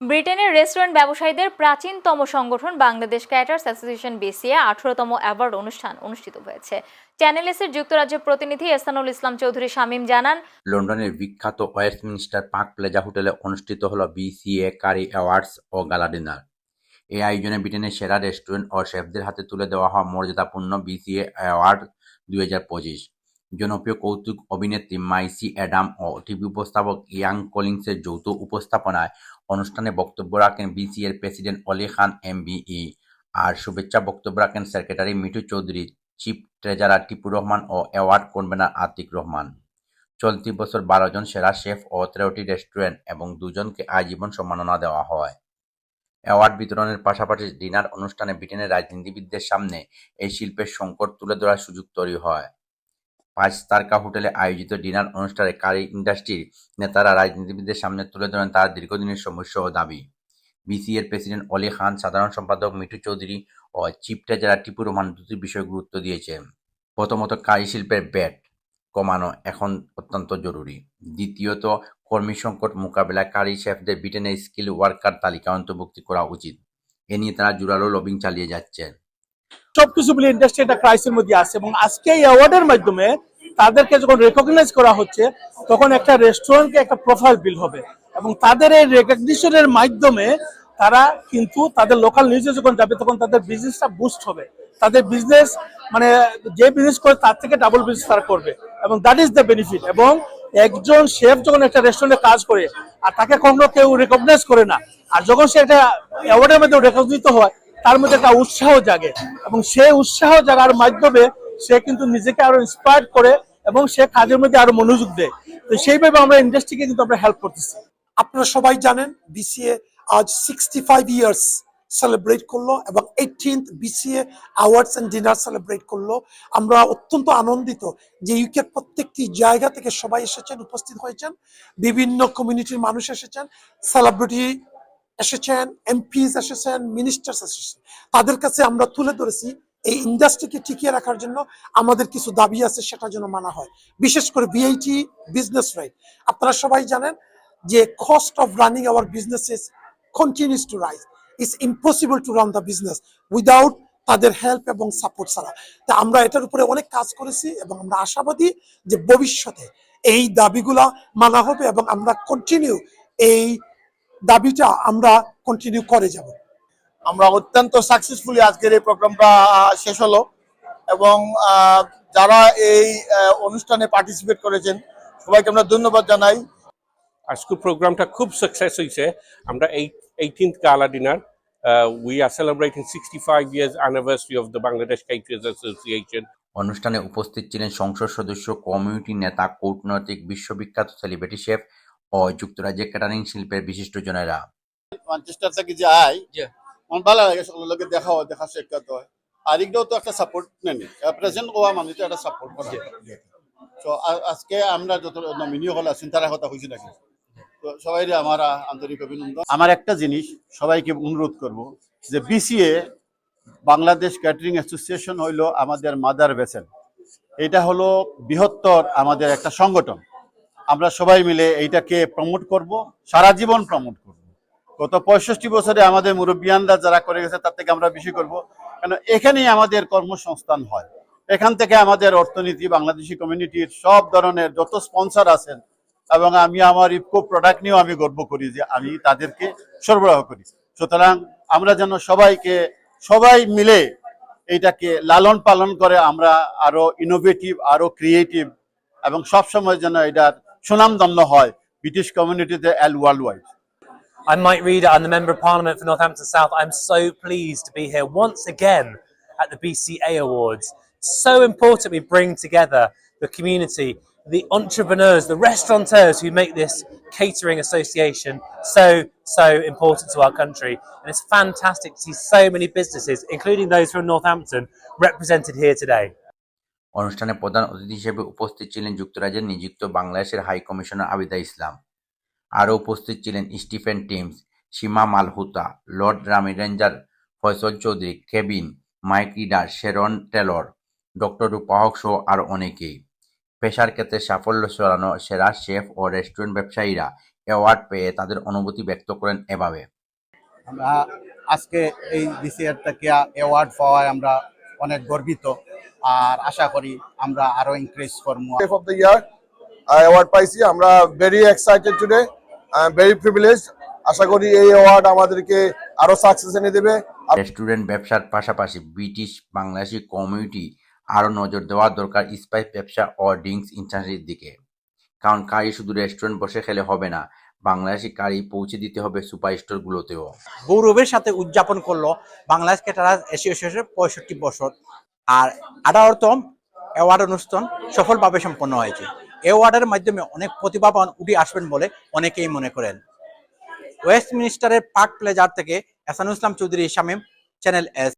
ব্রিটেনের রেস্টুরেন্ট ব্যবসায়ীদের প্রাচীনতম সংগঠন বাংলাদেশ ক্যাটার্স অ্যাসোসিয়েশন বিসিএ আঠারোতম অ্যাওয়ার্ড অনুষ্ঠান অনুষ্ঠিত হয়েছে। চ্যানেল এসের যুক্তরাজ্য প্রতিনিধি এসানুল ইসলাম চৌধুরী শামীম জানান, লন্ডনের বিখ্যাত ওয়েস্টমিনস্টার পার্ক প্লেজা হোটেলে অনুষ্ঠিত হল বিসিএ কারি অ্যাওয়ার্ডস ও গালা ডিনার। এই আয়োজনে ব্রিটেনের সেরা রেস্টুরেন্ট ও শেফদের হাতে তুলে দেওয়া হওয়া মর্যাদাপূর্ণ বিসিএ অ্যাওয়ার্ড দুই হাজার পঁচিশ। জনপ্রিয় কৌতুক অভিনেত্রী মাইসি অ্যাডাম ও টিভি উপস্থাপক ইয়াং কলিন্সের যৌথ উপস্থাপনায় অনুষ্ঠানে বক্তব্য রাখেন বিসিএর প্রেসিডেন্ট অলি খান, এমবিই। আর শুভেচ্ছা বক্তব্য রাখেন secretary Mithu Chowdhury, chief treasurer Tipu Rahman ও অ্যাওয়ার্ড কনভেনার আতিক রহমান। চলতি বছর বারো জন সেরা শেফ ও তেরোটি রেস্টুরেন্ট এবং দুজনকে আজীবন সম্মাননা দেওয়া হয়। অ্যাওয়ার্ড বিতরণের পাশাপাশি ডিনার অনুষ্ঠানে ব্রিটেনের রাজনীতিবিদদের সামনে এই শিল্পের সংকট তুলে ধরার সুযোগ তৈরি হয়। পাঁচ তারকা হোটেলে আয়োজিত ডিনার অনুষ্ঠানে কারি ইন্ডাস্ট্রির নেতারা রাজনীতিবিদদের সামনে তুলে ধরেন তার দীর্ঘদিনের সমস্যা ও দাবি। বিসিএর প্রেসিডেন্ট অলি খান, সাধারণ সম্পাদক মিঠু চৌধুরী ও চিফ ট্রেজারার টিপু রহমান দুটি বিষয়ে গুরুত্ব দিয়েছেন প্রথমত, কারি শিল্পের ব্যাট কমানো এখন অত্যন্ত জরুরি। দ্বিতীয়ত, কর্মী সংকট মোকাবেলায় কারি শেফদের ব্রিটেনের স্কিল ওয়ার্কার তালিকা অন্তর্ভুক্তি করা উচিত। এ নিয়ে তারা জোরালো লবিং চালিয়ে যাচ্ছেন সবকিছু মিলে ইন্ডাস্ট্রি একটা ক্রাইসিসের মধ্যে আছে এবং আজকে এই অ্যাওয়ার্ডের মাধ্যমে তাদেরকে যখন রেকগনাইজ করা হচ্ছে, তখন একটা রেস্টুরেন্টকে একটা প্রোফাইল বিল হবে এবং তাদের এই রেকগনিশনের মাধ্যমে তারা কিন্তু তাদের লোকাল নিউজে যখন যাবে, তখন তাদের বিজনেসটা বুস্ট হবে। তাদের বিজনেস মানে যে বিজনেস করে তার থেকে ডাবল বিজনেস তারা করবে এবং দ্যাট ইজ দ্য বেনিফিট এবং একজন শেফ যখন একটা রেস্টুরেন্টে কাজ করে, আর তাকে কখনো কেউ রেকগনাইজ করে না, আর যখন সে একটা অ্যাওয়ার্ডের মধ্যে রেকগনিত হয় তার মধ্যে একটা উৎসাহ জাগে। এবং সেই উৎসাহ জাগার মাধ্যমে সে কিন্তু নিজেকে আরও ইন্সপায়ার করে এবং সে কাজের মধ্যে আরও মনোযোগ দেয়। তো সেইভাবে আমরা ইন্ডাস্ট্রিকে কিন্তু আমরা হেল্প করতেছি। আপনারা সবাই জানেন বিসিএ আজ সিক্সটি ফাইভ ইয়ার্স সেলিব্রেট করল এবং eighteenth BCA awards and dinner celebrate করল। আমরা অত্যন্ত আনন্দিত যে ইউকের প্রত্যেকটি জায়গা থেকে সবাই এসেছেন, উপস্থিত হয়েছেন। বিভিন্ন কমিউনিটির মানুষ এসেছেন। সেলিব্রিটি এসেছেন এমপিস এসেছেন মিনিস্টার্স এসেছেন। তাদের কাছে আমরা তুলে ধরেছি এই ইন্ডাস্ট্রিকে টিকিয়ে রাখার জন্য আমাদের কিছু দাবি আছে, সেটা যেন মানা হয়। বিশেষ করে বিআইটি বিজনেস রাইট আপনারা সবাই জানেন যে cost of running our businesses continues to rise it's impossible to run the business without তাদের হেল্প এবং সাপোর্ট ছাড়া। তা আমরা এটার উপরে অনেক কাজ করেছি এবং আমরা আশাবাদী যে ভবিষ্যতে এই দাবিগুলা মানা হবে এবং আমরা কন্টিনিউ এই দাবিটা আমরা কন্টিনিউ করে যাব। আমরা অত্যন্ত সাকসেসফুলি আজকের এই প্রোগ্রামটা শেষ হলো এবং আহ, যারা এই অনুষ্ঠানে পার্টিসিপেট করেছেন সবাইকে আমরা ধন্যবাদ জানাই। আজকের প্রোগ্রামটা খুব সাকসেস হয়েছে। আমরা eighteenth gala dinner we are celebrating sixty five years anniversary of the Bangladesh caterers association অনুষ্ঠানে উপস্থিত ছিলেন সংসদ সদস্য কমিউনিটি নেতা কূটনৈতিক বিশ্ববিখ্যাত সেলিব্রিটি শেফ ও যুক্তরাজ্যের ক্যাটারিং শিল্পের বিশিষ্টজনেরা ম্যানচেস্টার থেকে যে আই ভালো লাগে সকলের লোকে দেখা হয় দেখা সাক্ষাৎ হয়। আর এগুলোও তো একটা সাপোর্ট নেই। প্রেজেন্ট হওয়া মানে তো একটা সাপোর্ট করে। তো আজকে আমরা যত নমিনি হল আছেন তারা কথা হয়েছে নাকি? তো সবাই আমার আন্তরিক অভিনন্দন। আমার একটা জিনিস সবাইকে অনুরোধ করব যে বিসিএ বাংলাদেশ ক্যাটারিং অ্যাসোসিয়েশন হইল আমাদের মাদার বেসেন এটা হলো বৃহত্তর আমাদের একটা সংগঠন। আমরা সবাই মিলে এইটাকে প্রমোট করব, সারা জীবন প্রমোট করব। গত পঁয়ষট্টি বছরে আমাদের মুরব্বিয়ানরা যারা করে গেছে, তার থেকে আমরা বেশি করব। কেন, এখানেই আমাদের কর্মসংস্থান হয়। এখান থেকে আমাদের অর্থনীতি, বাংলাদেশি কমিউনিটির সব ধরনের যত স্পন্সর আছেন, এবং আমি আমার ইফকো প্রোডাক্ট নিয়েও আমি গর্ব করি যে আমি তাদেরকে সরবরাহ করি। সুতরাং আমরা যেন সবাইকে, সবাই মিলে এইটাকে লালন পালন করে আমরা আরও ইনোভেটিভ আরও ক্রিয়েটিভ এবং সবসময় যেন এটার সুনামধন্য হয় ব্রিটিশ কমিউনিটিতে all worldwide I'm Mike Reader. I'm the Member of Parliament for Northampton South. I'm so pleased to be here once again at the BCA Awards. So important we bring together the community, the entrepreneurs, the restaurateurs who make this catering association so, so important to our country. And it's fantastic to see so many businesses, including those from Northampton, represented here today. অনুষ্ঠানে প্রধান অতিথি হিসেবে উপস্থিত ছিলেন যুক্তরাজ্যের নিযুক্ত বাংলাদেশের high commissioner Abida ইসলাম। আরও উপস্থিত ছিলেন Stephen Timms, Seema Malhotra Lord Rami Ranger Faisal Chowdhury cabin Mike Reader, Sharon Taylor, doctor রূপাহক সহ আরও অনেকেই। পেশার ক্ষেত্রে সাফল্য ছড়ানো সেরা শেফ ও রেস্টুরেন্ট ব্যবসায়ীরা অ্যাওয়ার্ড পেয়ে তাদের অনুভূতি ব্যক্ত করেন এভাবে। আমরা আজকে এই বিসিআরটাকে অ্যাওয়ার্ড পাওয়ায় আমরা অনেক গর্বিত। আর আশা করি আমরা আরও ইনক্রিজ করব। Of the year অ্যাওয়ার্ড পাইছি। আমরা very excited today very privilege আশা করি এই অ্যাওয়ার্ড আমাদেরকে আরও সাকসেস এনে দেবে। রেস্টুরেন্ট ব্যবসার পাশাপাশি ব্রিটিশ বাংলাদেশি কমিউনিটি আরও নজর দেওয়া দরকার স্পাইস ব্যবসা ও ড্রিঙ্কস ইন্ডাস্ট্রির দিকে। কারণ কারি শুধু রেস্টুরেন্ট বসে খেলে হবে না বাংলাদেশি কারি পৌঁছে দিতে হবে সুপার স্টোরগুলোতেও গৌরবের সাথে উদযাপন করল বাংলাদেশ ক্যাটারার্স অ্যাসোসিয়েশনের পঁয়ষট্টি বছর। আর আঠারোতম অ্যাওয়ার্ড অনুষ্ঠান সফলভাবে সম্পন্ন হয়েছে। অ্যাওয়ার্ডের মাধ্যমে অনেক প্রতিভাবান উঠে আসবেন বলে অনেকেই মনে করেন। ওয়েস্ট মিনিস্টারের পার্ক প্লেজার থেকে এসানুল ইসলাম চৌধুরী, শামীম চ্যানেল এস